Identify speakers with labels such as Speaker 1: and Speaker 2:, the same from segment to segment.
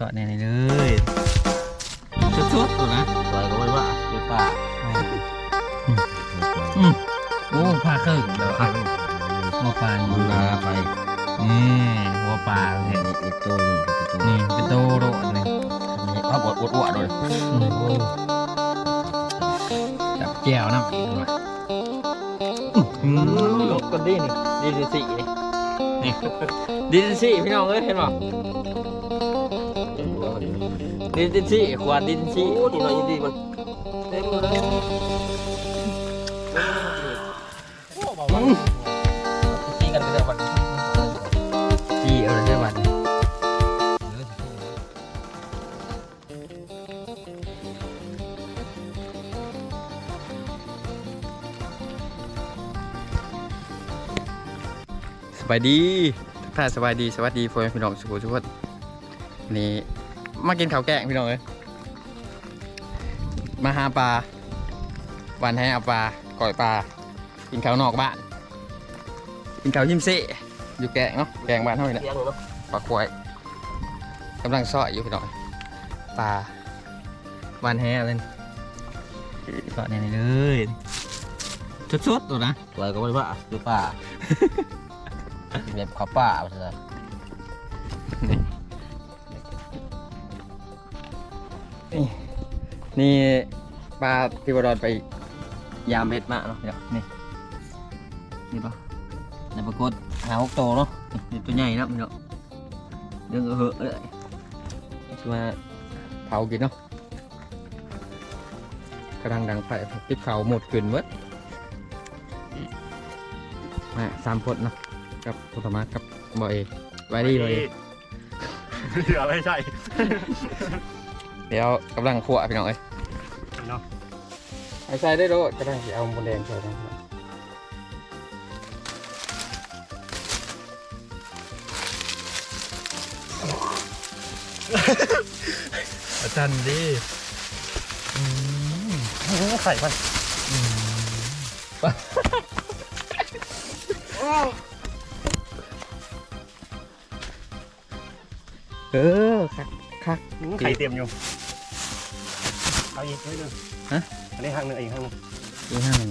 Speaker 1: สอดในนี้เลยสุดๆตัวนะ
Speaker 2: ปล่อยก็ไม่ว่าเดี๋ยวป่า
Speaker 1: อืมโอ้ปลาครึ่งเดี๋ยวหัวปลา
Speaker 2: มันนาไป
Speaker 1: นี่หัวปลาเห็น
Speaker 2: นี่อีกตัวหนึงอีกตัวห
Speaker 1: นี่
Speaker 2: นึ่ง
Speaker 1: เป็นโตโดดเลย
Speaker 2: นี่ภาพอดอวดอวดเลย
Speaker 1: อืมโอ้จับแก้วน้ำอีกด้วยอืม
Speaker 3: หลบกันดินี่ดีสี่นี่นี่ดีสี่พี่น้องเอ้ยเห็นป่ะ ดีสี่ขวดดีสี่
Speaker 2: โอ้นี่หน่อยดีมันเต็มเลย
Speaker 3: ตีกันไปเลยวัน
Speaker 1: จีเอาเลยใช่ป่ะสบายดีทุกท่านสบายดี สวัสดีพ่อแม่พี่น้องสุขทุกคนนี่ มากินข้าวแกงพี่น้องเอ้ยมาหาปลาวันให้เอาปลาก่อยปลากินข้าวนอกบ้าน กินข้าวยิ้มเซ่อยู่แกงเนาะแกงบ้านเท่านี้แหละ
Speaker 2: เลี้ยงเนาะ
Speaker 1: ปลาควายกำลังซอยอยู่พี่น้องปลาวันแห้เลยซอยในนี้เลยชุดๆตัวนะ
Speaker 2: ปล่อยก็ไม่ว่าเดี๋ยวป่าแบบข้าวป่าไปเลย
Speaker 1: นี่ปลาที่วรอนไปยามเบ็ดมาเนาะเดี๋ยวนี่นี่ปะในปรากฏหาหกโตเนาะนี่ตัวใหญ่นะพี่เนาะเรื่องเหอะเลยจะมาเผากินเนาะกำลังดังไฟติดเผาหมดขึ้นเว้ยมาสามคนเนาะกับพุทธมากับบอยไวดี้บอย
Speaker 4: เหลือไม่ใช่
Speaker 1: เดี๋ยวกำลังขั่วพี่น้องเอ้ย
Speaker 4: เนาะ
Speaker 1: ไอ้ใส่ได้ด้วยก็ได้สิเอาบนแดงใส่ได้อาจารย์ดีอืม
Speaker 4: ไข่มัน
Speaker 1: เออคักคัก
Speaker 4: ไข่เต็มอยู่ เอาอีกนิดนึง
Speaker 1: ฮะ
Speaker 4: อันนี้ข้างหนึงอีกข้างหนึง
Speaker 1: อีห้าหนึ่ง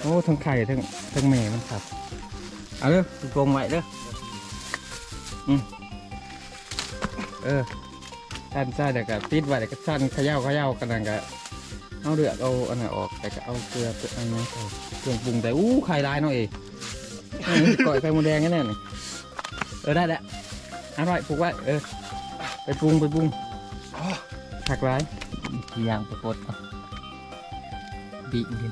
Speaker 1: โอ้ทั้งไข่ทั้งทั้งแม่มันสับ เอาเด้อโกงไว้เด้ออืมเออสั้นใส่แต่ก็ติดไว้แต่ก็สั้นเขย่าเขย่ากันนั่นก็เอาเดือดเอาอันนั้นออกแต่ก็เอาเกลืออันนี้ใส่เครื่องปรุงแต่อู้ไข่ลายเนาะเองอันนี้ก่อยไข่มดแดงแน่ๆนี่เออได้แล้วอร่อยปลูกไว้เออไปปรุงไปปรุง ผักร้าย
Speaker 3: ยางปรากฏบีบดิ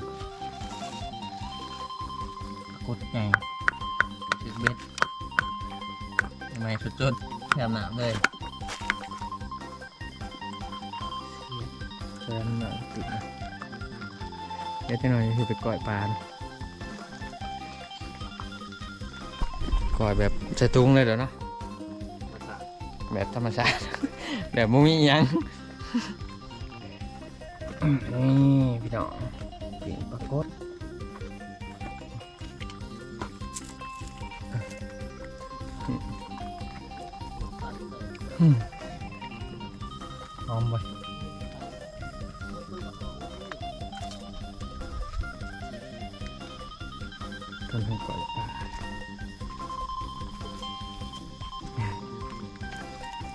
Speaker 3: ปรากฏไงติดเบ็ดทำไมสุดจดแถมหนามเลยเชิญหน่อยติดนะ
Speaker 1: เดี๋ยวจะหน่อยคือไปก่อยปลานะก่อยแบบใส่ตุงเลยเดี๋ยวเนาะแบบธรรมชาติแบบมุมีอิหยัง นี่พี่น้องปิ่งปากดหอมไปคนให้ก่อยปลา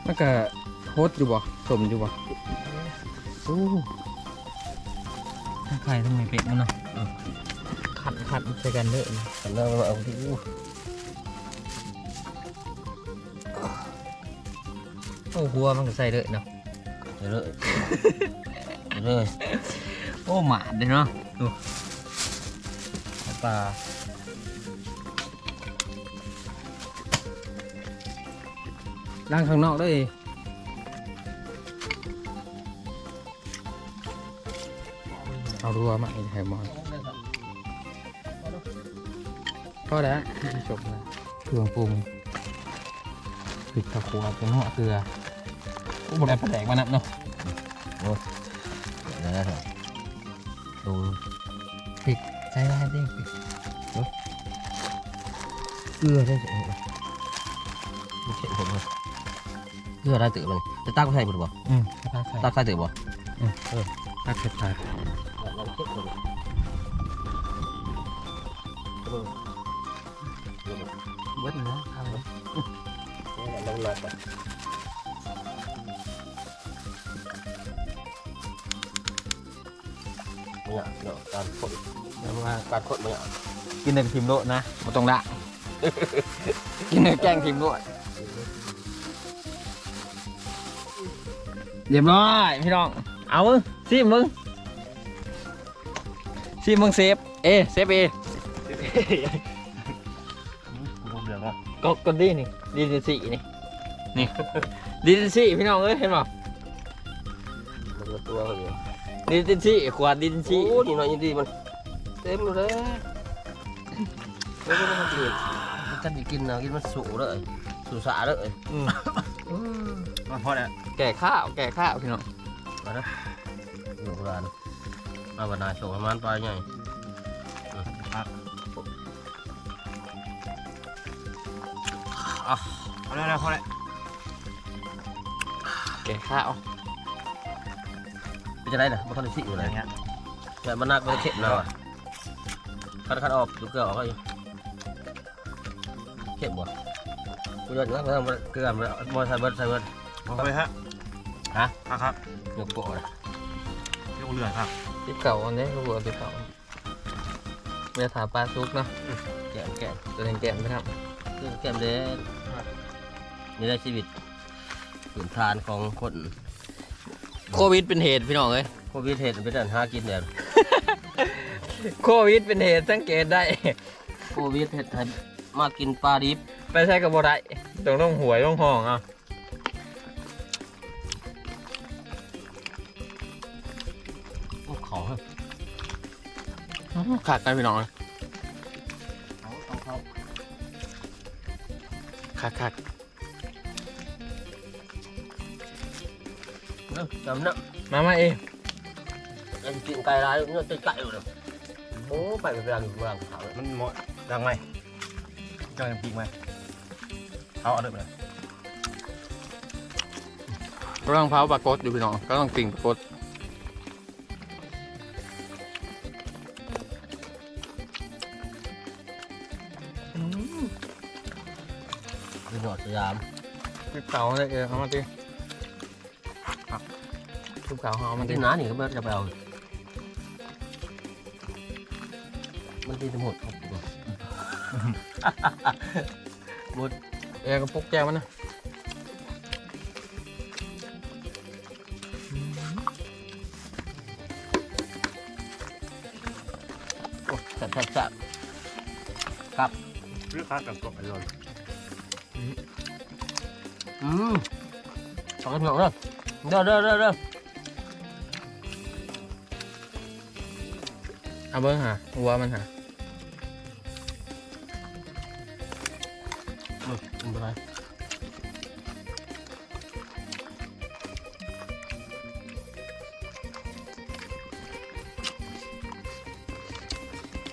Speaker 1: มันก็โคตรอยู่บ่สมอยู่บ่ อ้
Speaker 3: ถ้าใครต้องมีเป็ดมันเนาะขัดขัดใส่กันเด้อ
Speaker 2: แต่เริ่มเอาที่อู้
Speaker 3: โอ้หัวมันก็ใส่เด้อเนาะ
Speaker 2: เดี๋ยวเลยเดี๋ยวเลย
Speaker 3: โอ้หมาดเลยเนาะดูปลา
Speaker 1: ล้างข้างนอกด้วย เอารัวมาไอ้ไข่มอนก็แล้วจบแล้วเครื่องปรุงพริกตะขัวเป็นหัวเกลืออุบได้ปลาแดกมานับเนาะ
Speaker 2: เดี๋ยวนะดู
Speaker 3: ใส่ได้เด้ง
Speaker 2: เกลือได้สิดูเข็มผมเลยเพื่อได้ตื่นมันจะตั้งใส่บุญบ่
Speaker 1: อืมตักใส่
Speaker 2: ตั้งใส่ตื่นบ่
Speaker 1: ตักใส่ถาด
Speaker 2: เราเช็คดู
Speaker 1: เบิดนะเอาเลย
Speaker 2: ลงหนักไปเนี่ยเนาะการคน
Speaker 1: เดี๋ยวว่า
Speaker 2: การคนเนี่ย
Speaker 1: กินหนึ่งทีมโลนะบ่ต้องละ กินหนึ่งแกงทีมโลเรียบร้อยพี่น้อง เอามึงซีมึง ซีมึงเซฟ เอเซฟเอ
Speaker 4: กูเหลืองอะ
Speaker 1: ก็ก็ดีนี่ดีดีสี่นี่นี่ ดีดีสี่พี่น้องเอ้ยเห็นป่ะ
Speaker 2: มันก็ตัวเขาอยู่
Speaker 1: ดีดีสี่ขวดดีดีสี่
Speaker 2: โอ้นี่หน่อยดีมัน เต็มเลยแล้วก็มันกินมันจะกินนะกินมันสูเลยสูสาเลย
Speaker 4: มาพอแล้ว
Speaker 1: แก่ข้าวแก่ข้าวพี่น้อง
Speaker 2: มาเด้ออยู่ร้าน มาบรรณาโชว์มันไปไง
Speaker 4: พอแล้วพอแล้ว
Speaker 1: แก่ข้าว
Speaker 2: เป็นจะได้น่ะมันต้องได้สิอยู่
Speaker 4: อะไร
Speaker 2: เลย
Speaker 4: เงี้ย
Speaker 2: แต่มันนักมันเข็มนะว่ะคัดคัดออกดูเกลือออกก็อยู่เข็มบ่กูยอดนะเพื่อนเกลือมันมอใส่เบิร์ดใส่เบิร์ด
Speaker 4: พอไปฮะ
Speaker 2: ฮะ
Speaker 4: ครับครับ
Speaker 2: เนื้อโปะนะ
Speaker 4: เรียกเหลืองครับ
Speaker 1: ที่เก่าอันนี้ก็หัวที่เก่าเมื่อถาปลาซุกเนาะ
Speaker 2: แก้มแก้ม
Speaker 1: ตัวเล่นแก้มไปครับ
Speaker 2: เครื่องแก้มเด้นี่ได้ชีวิตผืนทานของคน
Speaker 1: โควิดเป็นเหตุพี่น้องเอ้ย
Speaker 2: โควิดเหตุเป็นการหากินเนี่ย
Speaker 1: โควิดเป็นเหตุสังเกตได้
Speaker 2: โควิดเหตุให้มากินปลาดิบ
Speaker 1: ไปใช้กับบ่ได้ต้องต้องหวยต้องห้องอะ
Speaker 2: ขา
Speaker 1: ดกันพี่น้อง
Speaker 2: เขาเขาเขา
Speaker 1: ขาดขาด
Speaker 2: เนาะจำเนาะ
Speaker 1: มามาเอง
Speaker 2: ไอ้กินไก่ร้ายเนาะใจไก่เลยโอ้ไปเป็นเวลาอยู่เวลาเขาเลย
Speaker 4: มันเหมาะดังไหมจังยังปีกไหมเอาเอาเด้อเลย
Speaker 1: กำลังเผาปลากดอยู่พี่น้องก็ต้องปิ่งปลากดา
Speaker 2: ม
Speaker 1: ทุบเก่าเลยเออเอามาดิทุบเก่าเอามาดิ
Speaker 2: ที่น้านี่ก็ไม่จะไปเอามันตีทั้งหมดครับ
Speaker 1: เออก็ปุกแก้วมันนะ
Speaker 2: โอ้แซ่บแซ่บแซ่บ
Speaker 4: เรื่องค้ากับกบไอ้ยน
Speaker 2: อืมสองกระเพียงเด้อเด้อเด้อเด้อเด้อ
Speaker 1: เอาเบิ้งหาวัวมันหา
Speaker 2: อืมไม่เป็นไร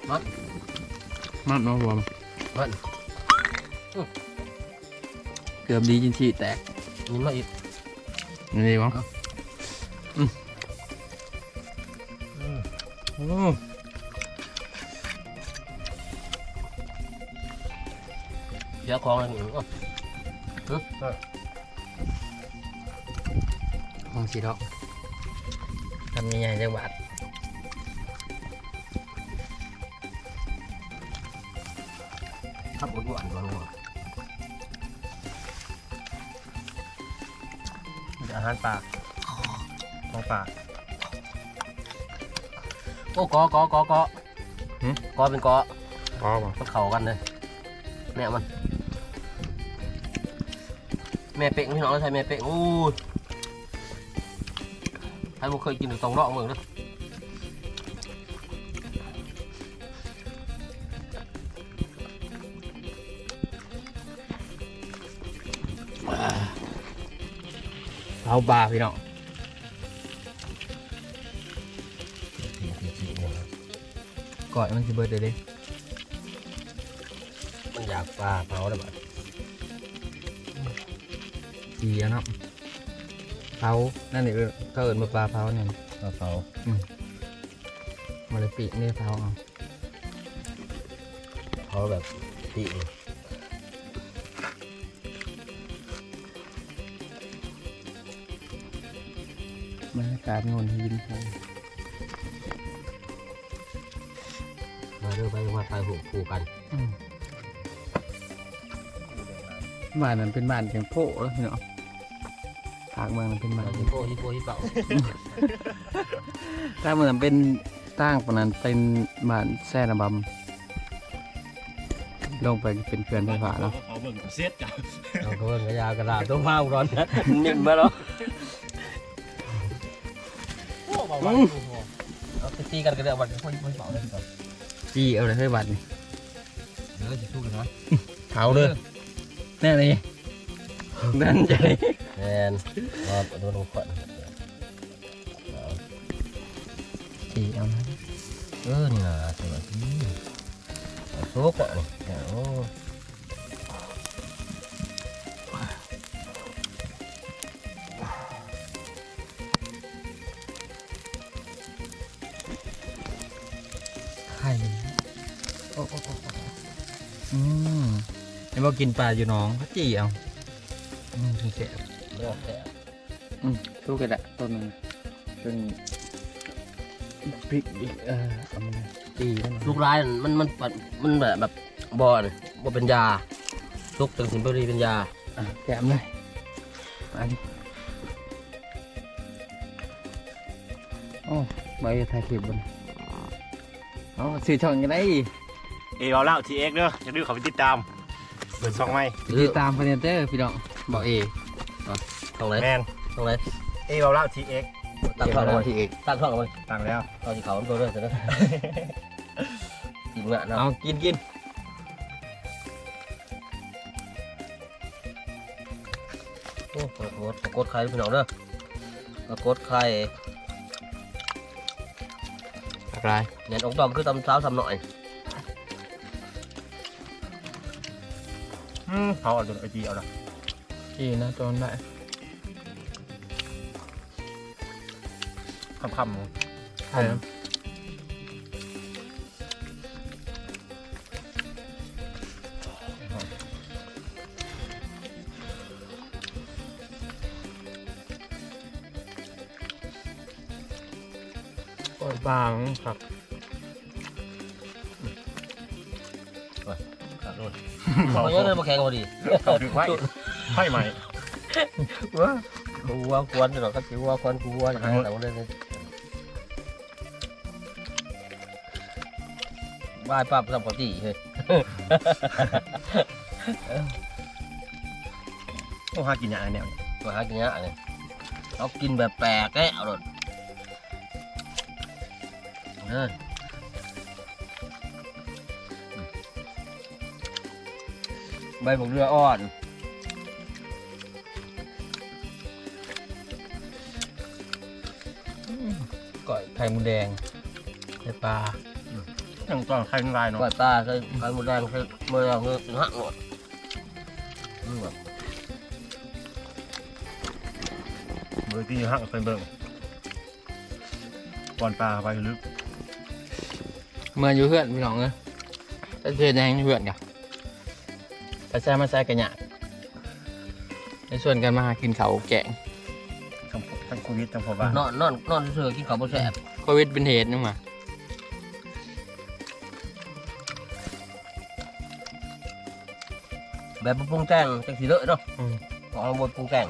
Speaker 2: มัด
Speaker 1: มันมาวัวมัน
Speaker 2: มัน
Speaker 1: เกือบดีจริงที่แตก
Speaker 2: นี่มาอีก
Speaker 1: นี่วะ
Speaker 2: อืม
Speaker 1: โอ้
Speaker 2: เดี๋ยวของอะไรอีกอะ
Speaker 1: ห้องสีดอกทำยังไงจังบาท
Speaker 2: ทับหมดหวานก่อนหัว
Speaker 4: มี อาหารป่าของป่า
Speaker 2: โอ้กอกอกอกอกอเป็นกอ
Speaker 1: พอป่ะ
Speaker 2: มันเข่ากันเลยแม่มัน แม่เป็งพี่น้องแล้วใช่แม่เป็งอู้ยใครบ่เคยกินตรงรอกเมืองเด้อ
Speaker 1: เอาบาพี่น้องก่อยมันสิเบิดเด้เด้
Speaker 2: มันอยากปลาเผาได้ไหม
Speaker 1: จีอะเนาะเผานั่นนี่เออเอิญมาปลาเผาเนี่ย
Speaker 2: ปลาเผา
Speaker 1: มาเลยปีนี่เผาเอา
Speaker 2: เผาแบบปีก
Speaker 1: บรรย กาศโนหินโพ
Speaker 2: มาเรื่องไปมาตายหูคู่กัน
Speaker 1: บ้านนั้นเป็นบ้านจังโพแล้วเนาะทางเมืองนั้นเป็นบ้า
Speaker 2: มานฮิโปฮิโปฮิเป่า
Speaker 1: ทางเมืองนั้นเป็นตั้งปานนั้นเป็นบ้านแซ่ระบำลงไปเป็นเพื่อนไฟฟ้าเนาะ
Speaker 4: เขาเบิ่งเสียดจ้ะ
Speaker 2: เอาเขาเบิ่งกระยากระดาษตัวเผาร้อนนะเนียนมาแล้ว เอาไปตีกันกันเดี๋ยววันนี้ฮิโปฮิเป่าเลยก่อน
Speaker 1: จีเอาเลยให้บัตรนี่
Speaker 2: เดี๋ยวจะสู้กันนะ
Speaker 1: เผาเลยแน่นี่นั่นใจ
Speaker 2: แมนว่าโดนขวัญ
Speaker 1: จีเอานะ
Speaker 2: เออนี่นะสวัสดีโซ่ก่อนโอ้
Speaker 1: ไอ้บอกกินปลาอยู่น้องเขาจีเอาอืมถึงเสีย
Speaker 2: เลือกแต่
Speaker 1: อืมสู้กันแหละต้นนึงเป็นพริกอีกเออเอามาจีกัน
Speaker 2: ลูกร้ายมันมันมันมันแบบแบบบอลบ่เป็นยาลูกถึงสิมปรีเป็นยา
Speaker 1: อะแกมเลยอันโอ้ใบไทยคลิปบนอ๋อสื่อช่องยังไง
Speaker 4: เอเอาเล่าทีเอ็กเด้ออย่าลืมเขาไปติดตาม เปิดช่องไหม
Speaker 1: ติดตามพเนเตอร์พี่น้องบอกเอ
Speaker 2: ตรงไหน
Speaker 4: แมน
Speaker 2: ตรงไหน
Speaker 4: เอเอาเล่าทีเอ็ก
Speaker 2: ตั้งช่องเอาไว้
Speaker 1: ที่เอก
Speaker 2: ตั้งช่องเอาไว้
Speaker 4: ตั้งแล้ว
Speaker 2: เอาที่เขาตัวด้วยจะได้ทีมงานเนาะ
Speaker 1: เอากินกิน
Speaker 2: โอ้ปรากฏปรากฏใครพี่น้องเด้อปรากฏใคร
Speaker 1: อะไร
Speaker 2: เน้นอกดอมคือตำเช้าทำหน่อย
Speaker 4: เขาเอาโดนไอจีเอาละ
Speaker 1: อีนะโจนได้
Speaker 4: คำคำ
Speaker 1: ใช่ปล่อยบางครับ
Speaker 4: เขา
Speaker 2: เขาเยอะเลยมาแข่งพอดี
Speaker 4: เขาถือไว้ไพ่ใหม่
Speaker 2: ว้ากูว่าควรจะหรอกครับกูว่าควรกูว่าอย่างไรแต่ว่าเรื่องนี้บ้ายปั๊บทำปกติเฮ้ย
Speaker 4: ต้องหากินอย่างไรเนี่ย
Speaker 2: มาหากินเนี้ยเนี่ยเอากินแบบแปลกแน่เอาหลดเออ ใบหมกเรืออ่อน
Speaker 1: ก่อยไข่มูแดงไข่ปลา
Speaker 4: ยังต้องใครเป็นลายเนาะ
Speaker 2: ก้อยปลาใส่ไข่มดแดงใส่เมื่อเงือกถึงหักหมดอืมแบบ
Speaker 4: เบอร์ที่หักเป็นเบิ่งก่อนปลาไปลึก
Speaker 1: เมื่ออยู่เพื่อนพี่น้องเอ้ยจะเจอแดงอยู่เพื่อนกัน ไปแซ่มาแซ่กันเนี่ยในส่วนกันมาหากินเขาวแกง
Speaker 4: ทั้งทั้งโควิดทั้งพอบ้าน
Speaker 2: นอนนอนนอนเฉยๆกินข้าวบ่แซ่บ
Speaker 1: โควิดเป็นเหตุนึงมา
Speaker 2: แบบบ่ปรุงแต่งจังสีเลอะเนาะของเราบนปรุงแต่ง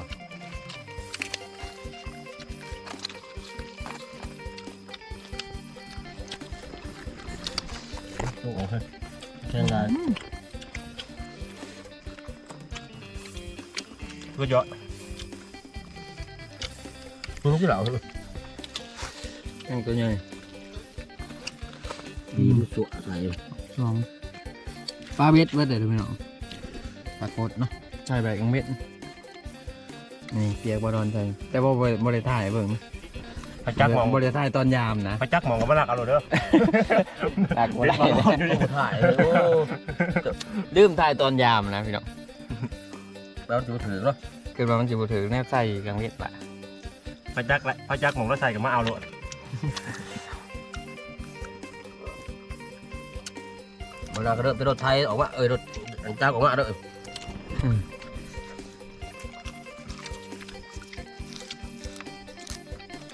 Speaker 2: โอ้โหเช่นไร
Speaker 4: ก็เยอะ
Speaker 2: มึงที่เหล่า
Speaker 1: ยังตัวใหญ่
Speaker 2: ดีมันสวยใส่
Speaker 1: สองปลาเบ็ดเบ็ดเดี๋ยวพี่น้องปลากดเนาะใช่แบบยังเบ็ดนี่เปียกบอดอนใจแต่ว่าบริถ่ายเบิ่ง
Speaker 4: พระจักมอง
Speaker 1: บริถ่ายตอนยามนะ
Speaker 4: พระจักมองกับมันหลักเอาเลยเด้อ
Speaker 1: ตากบ่ได้
Speaker 2: โอ้ถ่ายเลยโอ้
Speaker 1: ลืมถ่ายตอนยามนะพี่น้อง
Speaker 2: แล้วจะถือเนาะ
Speaker 1: กิดมามันจะบ่ถือแนวใส่กังเวทปะ
Speaker 4: พระจักรและพระจักรหมองแล้วใส่กับมาเอาโลด
Speaker 2: เวลาก็เริ่มเป็นรถไทยออกมาเอ้ยรถอันจ้างออกมาเด้อ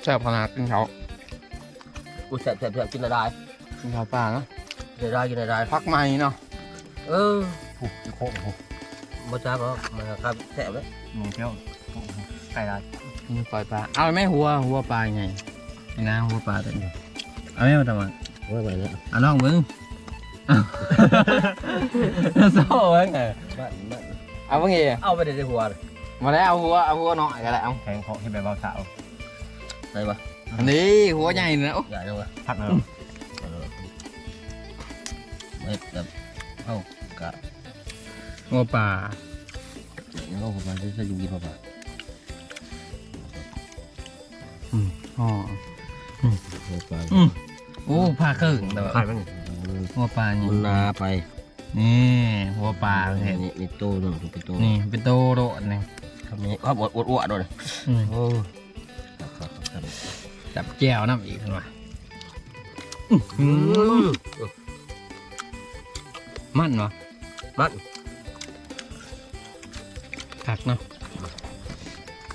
Speaker 1: แซ่บขนาดกินเขา
Speaker 2: กูแซ่บแซ่บแซ่บกินอะไร
Speaker 1: กินเขาป่าเนาะ
Speaker 2: กินอะไรกินอะไร
Speaker 1: พักใหม่เนาะ
Speaker 2: เออ
Speaker 4: ผูกโค้ง ผูก
Speaker 2: บ่จ้าก็มาครับแซ่บเลย
Speaker 4: หมูเที่ยวไก่ลาย
Speaker 1: อืมปล่อยปลา เอาไหม่หัวหัวปลาไงนี่นะหัวปลาตัวนี้เอาไหม่มาทำไม
Speaker 2: โอ้ยไปเลย
Speaker 1: เอาลองมึงเอาโซ่เว้ยไง
Speaker 2: บ้านบ้าน
Speaker 1: เอาเพิ่งเอ
Speaker 2: เอาไปในหัวเลย
Speaker 1: มาแล้วเอาหัวเอาหัวหน่อยก็ได้เอา
Speaker 4: แทงของที่แบบเบาสาว
Speaker 2: ได้ปะ
Speaker 1: อันนี้หัวใหญ่เนอะ
Speaker 2: ใหญ่จังวะ
Speaker 4: พักเนาะ
Speaker 2: เม็ดแบบเอ้ากะ
Speaker 1: หัวปลา
Speaker 2: เอาผมมาจะอยู่กินพอปะ
Speaker 1: อ๋อ
Speaker 2: โอ้ปลา
Speaker 1: อืมโอ้ปลาครึ่งแต่ว่า
Speaker 4: ไข่มัน
Speaker 1: หัวปลานี่
Speaker 2: มันนาไป
Speaker 1: นี่หัวปลาเห็น
Speaker 2: นี่นี่โตนึงเป็นโต
Speaker 1: นี่เป็นโตโดดนี่
Speaker 2: ทำนี้ครับอวดอวดอวดด้วย
Speaker 1: อืม
Speaker 2: โอ้ครับครับครับ
Speaker 1: จับแก้วน้ำอีกขึ้นมา
Speaker 2: อืม
Speaker 1: มันวะ
Speaker 2: มัน
Speaker 1: ผักเนาะ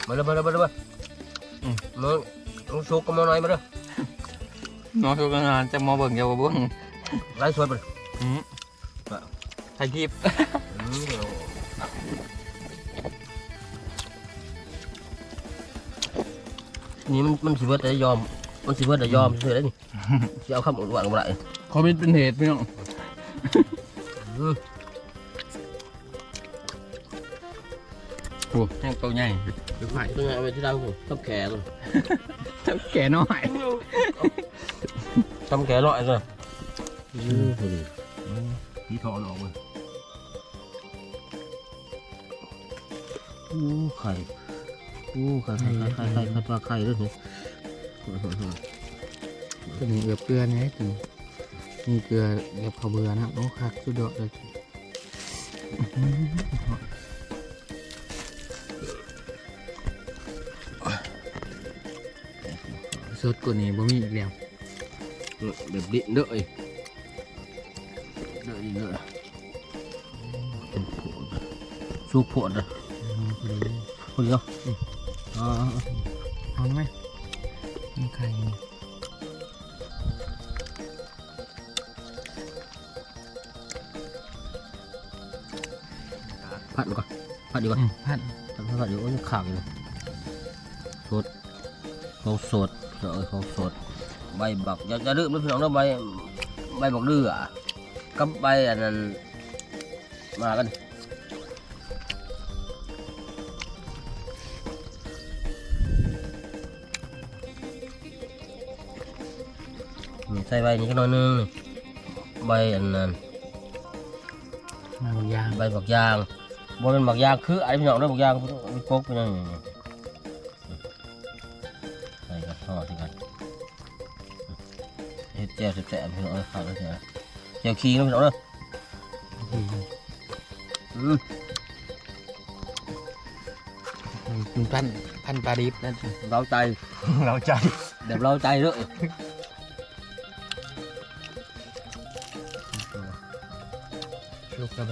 Speaker 2: มาเลยมาเลยมาเลยมา
Speaker 1: อืม
Speaker 2: มาลงโชกกันมาหน่อยมาเลย
Speaker 1: น้องชูกันงานจะมาเบิ่งเยาวเบิ่ง
Speaker 2: ไล่สวนมาเลย
Speaker 1: อืมถ่ายคลิป
Speaker 2: อืมนี่มันมันสิเบิดแต่ยอม มันสิเบิดแต่ยอมเฉยๆแล้วนี่สิเอาคำอวดอวดออกมาได้
Speaker 1: คอมเมนต์เป็นเหตุพี่น้อง
Speaker 2: อืม
Speaker 1: โอ้แห้งตัวใหญ่ดูไผ่
Speaker 2: เป็นไงเอาไปที่ดังผมทับแขนเลย
Speaker 1: จับแก่น้อย
Speaker 2: ทำแขนลอยเลยอืมพอดี
Speaker 4: พี่ถอดออกเลย
Speaker 2: อู้ไข่อู้ไข่ไข่ไข่ไข่ไข่ปลาไข่ด้วยเนี่ย
Speaker 1: ตัวนี้เอือบเกลือไงตัวนี้นี่เกลือเอือบข้าวเบื่อนะโอ้คักสุดยอดเลย สดกว่านี้บ่มีอีกแล้ว
Speaker 2: แบบนี้เด้อไอ้เด้อนี่เด้อเป็นผงสุกผงเลย
Speaker 1: อืมพอดี
Speaker 2: คนเดียวอ๋อ
Speaker 1: เอาไหมมีไข่ไหม
Speaker 2: พัดดีกว่าพัดดีกว่า
Speaker 1: อืมพัน
Speaker 2: พัดพัดเดี๋ยวมันขางเลยสดของสด เออของสดใบบักอย่าจะลืมนะพี่น้องนะใบใบบักดื้ออะกับใบอันนั้นมากันนี่ใส่ใบนี้ก็น้อยนึงนี่ใบอันนั้น
Speaker 1: มาบางอย่าง
Speaker 2: ใบบักยางบ่เป็นบักยางคือไอ้พี่น้องเด้อบักยางมีกกเป็นยั แจ่วแซ่บๆพี่น้องเอ้ยขาดแล้วเสียแจ่วขี้นะพี่น้องเด้ออืม
Speaker 1: พันพันปลาดิบนั่น
Speaker 2: เราใจ
Speaker 4: เราใจ
Speaker 2: แบบเราใจด้อ
Speaker 1: ชุบกันไป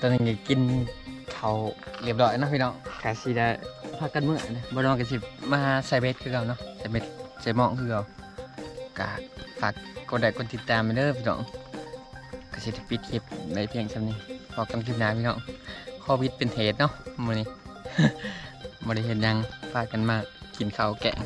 Speaker 1: ตอนนี้กิน เขาวเรียบร้อยเนาะพี่น้องกาซีได้พักกันเมื่อนะบรองกันสิมาใส่เบ็ดคือเก่าเนาะใส่เบ็ดใส่หมองคือเก่ากาฝากกดไลค์กดติดตามไปเด้อพี่น้องกสิได้ปิดคลิปในเพียงเท่านี้พอกันคลิปหน้าพี่น้องโควิดเป็นเหตุเนาะมื้อนี้บ่ได้เห็นหยังพากันมากินข้าวแกง